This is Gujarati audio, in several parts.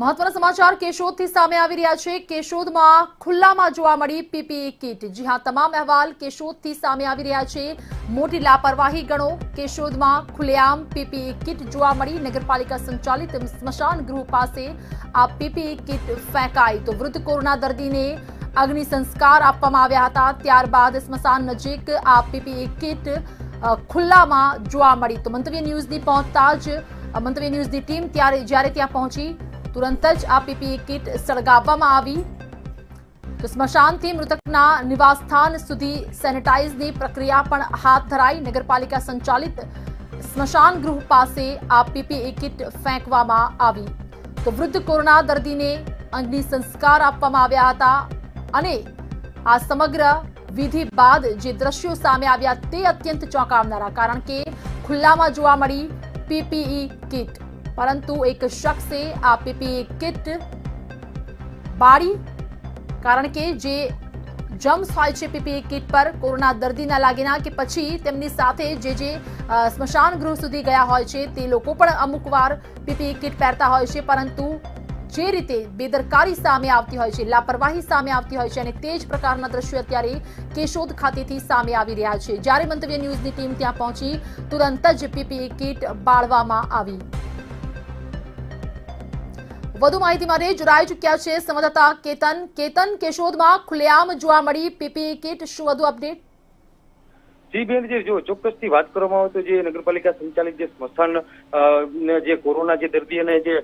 મહત્વના સમાચાર કેશોદથી સામે આવી રહ્યા છે. કેશોદમાં ખુલ્લામાં જોવા મળી પીપીઈ કિટ. જી હા, તમામ અહેવાલ કેશોદથી સામે આવી રહ્યા છે. મોટી લાપરવાહી ગણો કેશોદમાં ખુલ્લેઆમ પીપીઈ કિટ જોવા મળી. નગરપાલિકા સંચાલિત સ્મશાન ગૃહ પાસે આ પીપીઈ કિટ ફેંકાઈ. તો વૃદ્ધ કોરોના દર્દીને અગ્નિ સંસ્કાર આપવામાં આવ્યા હતા. ત્યારબાદ સ્મશાન નજીક આ પીપીઈ કિટ ખુલ્લામાં જોવા મળી. તો મંતવ્ય ન્યૂઝની પહોંચતા જ મંતવ્ય ન્યૂઝની ટીમ ત્યારે, જ્યારે ત્યાં પહોંચી તુરંત જ આ પીપીઈ કિટ સળગાવવામાં આવી. તો સ્મશાનથી મૃતકના નિવાસસ્થાન સુધી સેનેટાઇઝની પ્રક્રિયા પણ હાથ ધરાઈ. નગરપાલિકા સંચાલિત સ્મશાન ગૃહ પાસે આ પીપીઈ કિટ ફેંકવામાં આવી. તો વૃદ્ધ કોરોના દર્દીને અગ્નિ સંસ્કાર આપવામાં આવ્યા હતા અને આ સમગ્ર વિધિ બાદ જે દ્રશ્યો સામે આવ્યા તે અત્યંત ચોંકાવનારા, કારણ કે ખુલ્લામાં જોવા મળી પીપીઈ કિટ. પરંતુ એક શખ્સે આ પીપીઈ કિટ બાળી, કારણ કે જે જમ્સ હોય છે પીપીઈ કિટ પર, કોરોના દર્દીના લાગીના કે પછી તેમની સાથે જે જે સ્મશાન ગૃહ સુધી ગયા હોય છે, તે લોકો પણ અમુક વાર પીપીઈ કિટ પહેરતા હોય છે, પરંતુ જે રીતે બેદરકારી સામે આવતી હોય છે, લાપરવાહી સામે આવતી હોય છે અને તે જ પ્રકારના દ્રશ્યો અત્યારે કેશોદ ખાતેથી સામે આવી રહ્યા છે. જ્યારે મંતવ્ય ન્યૂઝની ટીમ ત્યાં પહોંચી, તુરંત જ પીપીઈ કિટ બાળવામાં આવી. વધુ માહિતી માટે જોડાઈ ચૂક્યા છે સંવાદદાતા કેતન. કેતન, કેશોદમાં ખુલ્લેઆમ જોવા મળી પીપીઈ કિટ શું વધુ અપડેટ જી બેન, જે જો ચોક્કસથી વાત કરવામાં આવે તો જે નગરપાલિકા સંચાલિત જે સ્મશાન જે કોરોના જે દર્દીઓને જે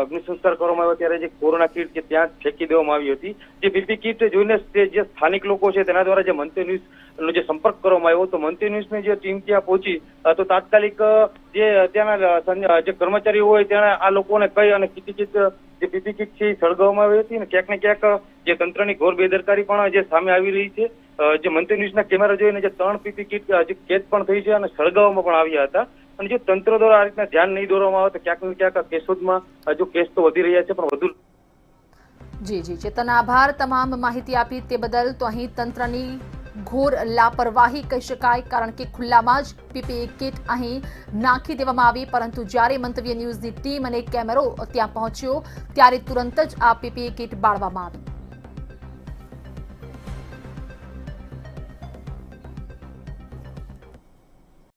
અગ્નિ સંસ્કાર કરવામાં આવ્યો ત્યારે જે કોરોના કીટ જે ત્યાં ફેંકી દેવામાં આવી હતી. જે બીપી કીટ જોઈને જે સ્થાનિક લોકો છે તેના દ્વારા જે મંત્રી ન્યૂઝ નો જે સંપર્ક કરવામાં આવ્યો તો મંત્રી ન્યૂઝની જે ટીમ ત્યાં પહોંચી તો તાત્કાલિક જે ત્યાંના જે કર્મચારીઓ હોય તેને આ લોકોને કહી અને કીટી કીટ, જે બીપી કીટ છે એ સળગાવવામાં આવી હતી અને ક્યાંક ને ક્યાંક જે તંત્રની ઘોર બેદરકારી પણ જે સામે આવી રહી છે. જે મંત્રી ન્યૂઝના કેમેરા જોઈને જે ત્રણ પીપી કિટ હજી કેદ પણ થઈ છે અને સળગાવવામાં પણ આવ્યા હતા. અને જો તંત્ર દ્વારા આ રીતના ધ્યાન નહીં દોરવામાં આવે તો ક્યાંક ને ક્યાંક કેશોદમાં હજુ કેસ તો વધી રહ્યા છે, પણ વધુ જી જી, ચેતન, આભાર. તમામ માહિતી આપી તે બદલ તો અહીં તંત્રની ઘોર લાપરવાહી કહી શકાય, કારણ કે ખુલ્લામાં જ પીપીઈ કિટ અહીં નાખી દેવામાં આવી, પરંતુ જ્યારે મંતવ્ય ન્યૂઝની ટીમ અને કેમેરો ત્યાં પહોંચ્યો, ત્યારે તુરંત જ આ પીપીઈ કિટ બાળવામાં આવી.